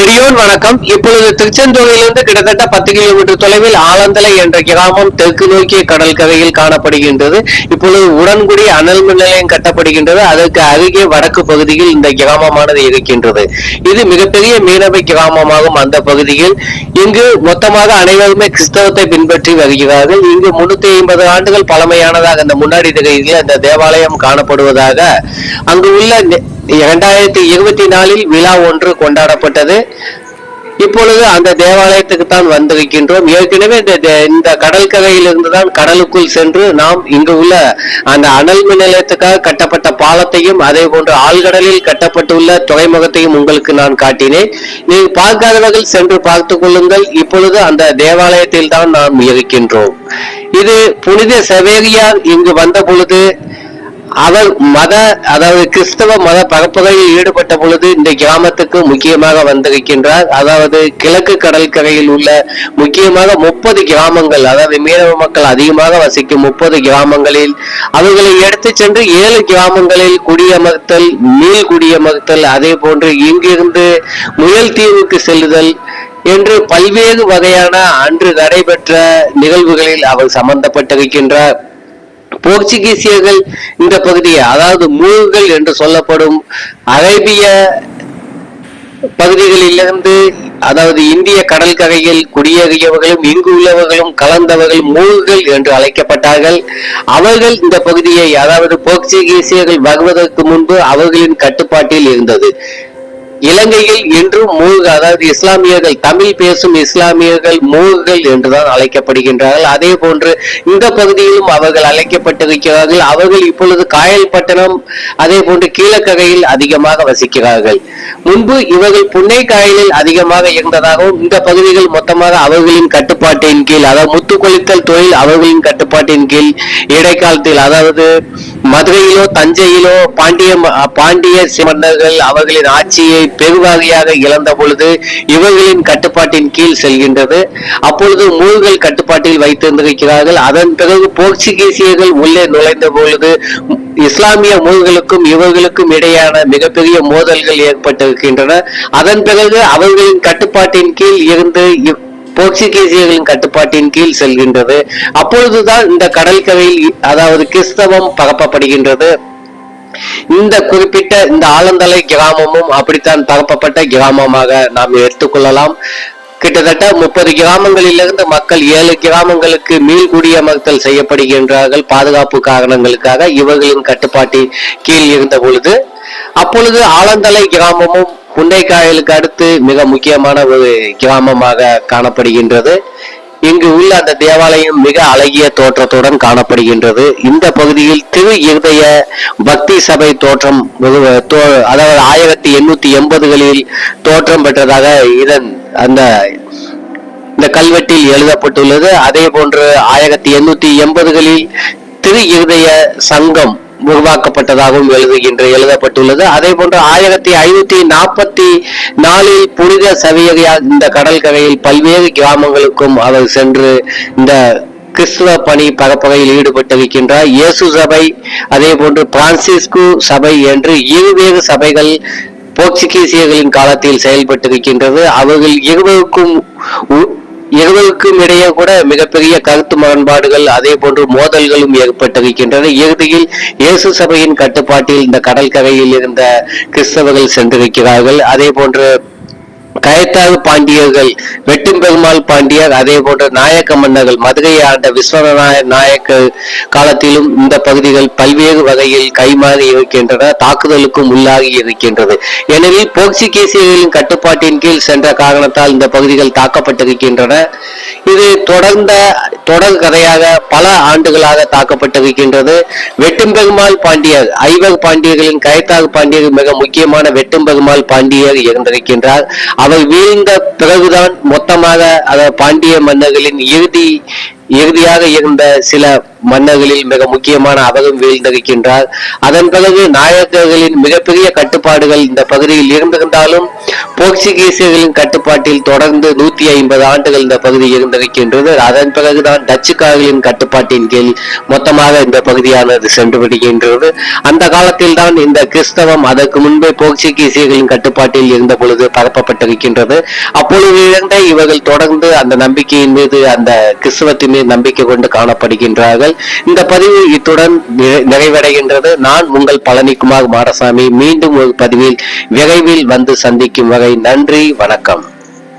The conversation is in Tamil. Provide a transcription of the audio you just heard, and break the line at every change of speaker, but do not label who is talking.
நெடியோன் வணக்கம். இப்பொழுது திருச்செந்தூரிலிருந்து கிட்டத்தட்ட பத்து கிலோமீட்டர் தொலைவில் ஆலந்தலை என்ற கிராமம் தெற்கு நோக்கிய கடல் கரையில் காணப்படுகின்றது. இப்பொழுது உடன்குடி அனல் மின் நிலையம் கட்டப்படுகின்றது. அதற்கு அருகே வடக்கு பகுதியில் இந்த கிராமமானது இருக்கின்றது. இது மிகப்பெரிய மீனவ கிராமமாகும் அந்த பகுதியில். இங்கு மொத்தமாக அனைவருமே கிறிஸ்தவத்தை பின்பற்றி வருகிறார்கள். இங்கு முன்னூத்தி ஐம்பது ஆண்டுகள் பழமையானதாக அந்த முன்னாடி திரையில் அந்த தேவாலயம் காணப்படுவதாக அங்கு உள்ள இரண்டாயிரத்தி இருபத்தி நாலில் விழா ஒன்று கொண்டாடப்பட்டது. இப்பொழுது அந்த தேவாலயத்துக்கு தான் வந்திருக்கின்றோம். ஏற்கனவே இந்த இந்த கடற்கரையிலிருந்து தான் கடலுக்குள் சென்று நாம் இங்கு உள்ள அந்த அனல் மின் நிலையத்துக்காக கட்டப்பட்ட பாலத்தையும் அதே போன்று ஆழ்கடலில் கட்டப்பட்டுள்ள துறைமுகத்தையும் உங்களுக்கு நான் காட்டினேன். நீங்கள் பார்க்காதவர்கள் சென்று பார்த்து கொள்ளுங்கள். இப்பொழுது அந்த தேவாலயத்தில் தான் நாம் இருக்கின்றோம். இது புனித செவேரியார் இங்கு வந்த பொழுது அவர் மத அதாவது கிறிஸ்தவ மத பரப்புகளில் ஈடுபட்ட பொழுது இந்த கிராமத்துக்கு முக்கியமாக வந்திருக்கின்றார். அதாவது கிழக்கு கடற்கரையில் உள்ள முக்கியமாக முப்பது கிராமங்கள் அதாவது மீனவ மக்கள் அதிகமாக வசிக்கும் முப்பது கிராமங்களில் அவர்களை எடுத்து சென்று ஏழு கிராமங்களில் குடியமர்த்தல் மீள் குடியமர்த்தல் அதே போன்று இங்கிருந்து முயல் தீவுக்கு செல்லுதல் என்று பல்வேறு வகையான அன்று நடைபெற்ற நிகழ்வுகளில் அவர் சம்பந்தப்பட்டிருக்கின்றார். போர்ச்சுகீசியர்கள் இந்த பகுதியை அதாவது மூழ்கள் என்று சொல்லப்படும் அரேபிய பகுதிகளிலிருந்து அதாவது இந்திய கடற்கரையில் குடியேறியவர்களும் இங்கு உள்ளவர்களும் கலந்தவர்கள் மூழ்கள் என்று அழைக்கப்பட்டார்கள். அவர்கள் இந்த பகுதியை அதாவது போர்ச்சுகீசியர்கள் வருவதற்கு முன்பு அவர்களின் கட்டுப்பாட்டில் இருந்தது. இலங்கையில் இன்றும் மூழ்க அதாவது இஸ்லாமியர்கள் தமிழ் பேசும் இஸ்லாமியர்கள் மூழ்கள் என்றுதான் அழைக்கப்படுகின்றார்கள். அதே போன்று இந்த பகுதியிலும் அவர்கள் அழைக்கப்பட்டிருக்கிறார்கள். அவர்கள் இப்பொழுது காயல்பட்டணம் அதே போன்று கீழக்கரையில் அதிகமாக வசிக்கிறார்கள். முன்பு இவர்கள் புன்னை காயலில் அதிகமாக இருந்ததாகவும் இந்த பகுதிகள் மொத்தமாக அவர்களின் கட்டுப்பாட்டின் கீழ் அதாவது முத்துக்கொளித்தல் தொழில் அவர்களின் கட்டுப்பாட்டின் கீழ் இடைக்காலத்தில் அதாவது மதுரையிலோ தஞ்சையிலோ பாண்டிய ம- பாண்டிய மன்னர்கள் அவர்களின் ஆட்சியை பெருவாரியாக இழந்த பொழுது இவர்களின் கட்டுப்பாட்டின் கீழ் செல்கின்றது. அப்பொழுது மூழ்கள் கட்டுப்பாட்டில் வைத்திருந்திருக்கிறார்கள். அதன் பிறகு போர்ச்சுகீசியர்கள் உள்ளே நுழைந்த பொழுது இஸ்லாமிய மூழ்களுக்கும் இவர்களுக்கும் இடையான மிகப்பெரிய மோதல்கள் ஏற்பட்டிருக்கின்றன. அதன் பிறகு அவர்களின் கட்டுப்பாட்டின் கீழ் இருந்து போர்ச்சுகீசியர்களின் கட்டுப்பாட்டின் கீழ் செல்கின்றது. அப்பொழுதுதான் இந்த கடற்கரையில் அதாவது கிறிஸ்தவம் பரப்பப்படுகின்றது. இந்த குறிப்பிட்ட இந்த ஆலந்தலை கிராமமும் அப்படித்தான் பரப்பப்பட்ட கிராமமாக நாம் எடுத்துக்கொள்ளலாம். கிட்டத்தட்ட முப்பது கிராமங்களிலிருந்து மக்கள் ஏழு கிராமங்களுக்கு மீள் குடியமர்த்தல் செய்யப்படுகின்றார்கள். பாதுகாப்பு காரணங்களுக்காக இவர்களின் கட்டுப்பாட்டின் கீழ் இருந்த பொழுது அப்பொழுது ஆலந்தலை கிராமமும் புண்டைக்காயலுக்கு அடுத்து மிக முக்கியமான ஒரு கிராமமாக காணப்படுகின்றது. இங்கு உள்ள அந்த தேவாலயம் மிக அழகிய தோற்றத்துடன் காணப்படுகின்றது. இந்த பகுதியில் திரு இருதய பக்தி சபை தோற்றம் தோ- அதாவது ஆயிரத்தி எண்ணூத்தி எண்பதுகளில் தோற்றம் பெற்றதாக இதன் அந்த இந்த கல்வெட்டில் எழுதப்பட்டுள்ளது. அதே போன்று ஆயிரத்தி எண்ணூத்தி எண்பதுகளில் திரு இருதய சங்கம் உருவாக்கப்பட்டதாகவும் எழுதுகின்ற எழுதப்பட்டுள்ளது. அதே போன்று ஆயிரத்தி ஐநூத்தி நாற்பத்தி நாலில் புனித சவியகையா இந்த கடற்கரையில் பல்வேறு கிராமங்களுக்கும் அவர் சென்று இந்த கிறிஸ்துவ பணி பரப்புரையில் ஈடுபட்டிருக்கின்றார். இயேசு சபை அதே போன்று பிரான்சிஸ்கு சபை என்று இருவேறு சபைகள் போர்ச்சுகீசியர்களின் காலத்தில் செயல்பட்டிருக்கின்றது. அவர்கள் இருவருக்கும் இருவருக்கும் இடையே கூட மிகப்பெரிய கருத்து முரண்பாடுகள் அதே போன்று மோதல்களும் ஏற்பட்டிருக்கின்றன. இறுதியில் இயேசு சபையின் கட்டுப்பாட்டில் இந்த கடற்கரையில் இருந்த கிறிஸ்தவர்கள் சென்றிருக்கிறார்கள். அதே போன்று கயத்தாறு பாண்டியர்கள் வெட்டும் பெருமாள் பாண்டியர் அதே போன்ற நாயக்க மன்னர்கள் மதுரையை ஆண்ட விஸ்வநாய நாயக்க காலத்திலும் இந்த பகுதிகள் பல்வேறு வகையில் கைமாறி இருக்கின்றன தாக்குதலுக்கும் உள்ளாகி இருக்கின்றது. எனவே போர்ச்சுகீசியர்களின் கட்டுப்பாட்டின் கீழ் சென்ற காரணத்தால் இந்த பகுதிகள் தாக்கப்பட்டிருக்கின்றன. இது தொடர்ந்த தொடர் கதையாக பல ஆண்டுகளாக தாக்கப்பட்டிருக்கின்றது. வெட்டும்பெருமாள் பாண்டியர் ஐவர் பாண்டியர்களின் கயத்தாறு பாண்டியர் மிக முக்கியமான வெட்டும்பெருமாள் பாண்டியர் இருந்திருக்கின்றார். அவர் வீழ்ந்த பிறகுதான் மொத்தமாக அதாவது பாண்டிய மன்னர்களின் இறுதி இறுதியாக இருந்த சில மன்னர்களில் மிக முக்கியமான அவரும் வீழ்ந்திருக்கின்றார் அதன் பிறகு நாயக்கர்களின் மிகப்பெரிய கட்டுப்பாடுகள் இந்த பகுதியில் இருந்திருந்தாலும் போர்ச்சுகீசியர்களின் கட்டுப்பாட்டில் தொடர்ந்து நூத்தி ஐம்பது ஆண்டுகள் இந்த பகுதி இருந்திருக்கின்றது அதன் பிறகுதான் டச்சுக்காரர்களின் கட்டுப்பாட்டின் கீழ் மொத்தமாக இந்த பகுதியானது சென்று விடுகின்றது. அந்த காலத்தில் தான் இந்த கிறிஸ்தவம் அதற்கு முன்பே போர்ச்சுகீசியர்களின் கட்டுப்பாட்டில் இருந்த பொழுது பரப்பப்பட்டிருக்கின்றது. அப்பொழுது இழந்த இவர்கள் தொடர்ந்து அந்த நம்பிக்கையின் மீது அந்த கிறிஸ்தவத்தின் மீது நம்பிக்கை கொண்டு காணப்படுகின்றார்கள். இந்த பதிவு இத்துடன் நிறைவடைகின்றது. நான் உங்கள் பழனிக்குமார் மாடசாமி. மீண்டும் ஒரு பதிவில் விரைவில் வந்து சந்திக்கும் வகை நன்றி வணக்கம்.